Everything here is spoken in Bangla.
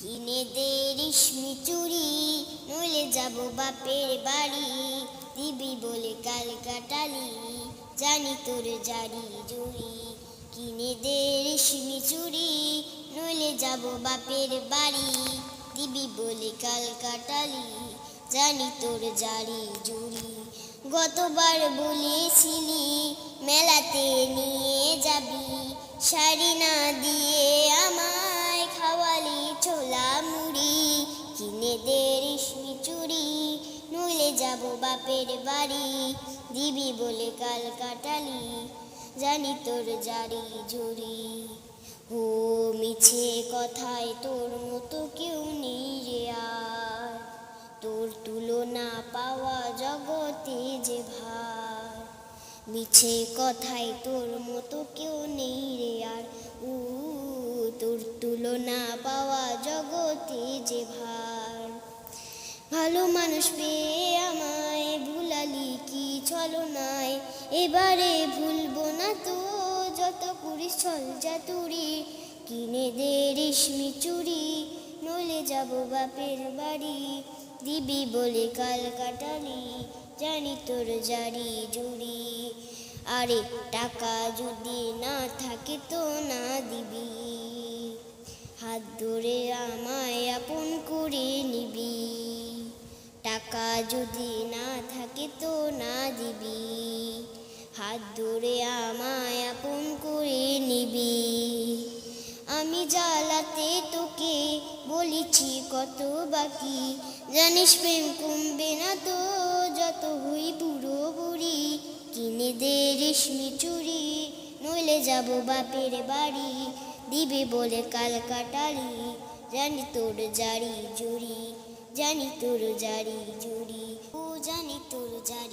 কিনে দে রেশমি চুরি, নইলে যাব বাপের বাড়ি। দিবি বলে কাল কাটালি, জানি তোর জারি জুড়ি। কিনে দে রেশমি চুরি, নইলে যাব বাপের বাড়ি। দিবি বলে কাল কাটালি, জানি তোর জারি জুড়ি। গতবার বলেছিলি, মেলাতে নিয়ে যাবি। শাড়ি না দিয়ে কিনে দে রেশমি চুড়ি নইলে যাব বাপের বাড়ি। দিবি বলে কাল কাটালি, জানি তোর জারি জুড়ি ও মিছে কথায় তোর মতো কেউ নেই রে আর। তোর তুলনা পাওয়া জগতে যে ভার। মিছে কথায় তোর মতো কেউ তুলনা পাওয়া জগতে যে ভার। ভালো মানুষ পেয়ে আমায় ভুলালি কি চলো নাই এবারে ভুলবো না তো যত করিস চল তুরি। কিনে দে রেশমি চুড়ি নলে যাব বাপের বাড়ি। দিবি বলে কাল কাটালি, জানি তোর জারি জুড়ি। আরে টাকা যদি না থাকে তো না দিবি। হাত ধরে আমায় আপন করে নিবি। টাকা যদি না থাকে তো না দিবি। হাত ধরে আমায় আপন করে নিবি। আমি জ্বালাতে তোকে বলেছি কত বাকি। জানিস প্রেম কমবে না তো, যত হই বুড়ো বুড়ি। কিনে দে রেশমি চুড়ি নইলে যাব বাপের বাড়ি। দিবে বলে কাল কাটালি জানি তোর জারি জুড়ি, জানি তোর জারি জুড়ি, ও জানি তোর জারি।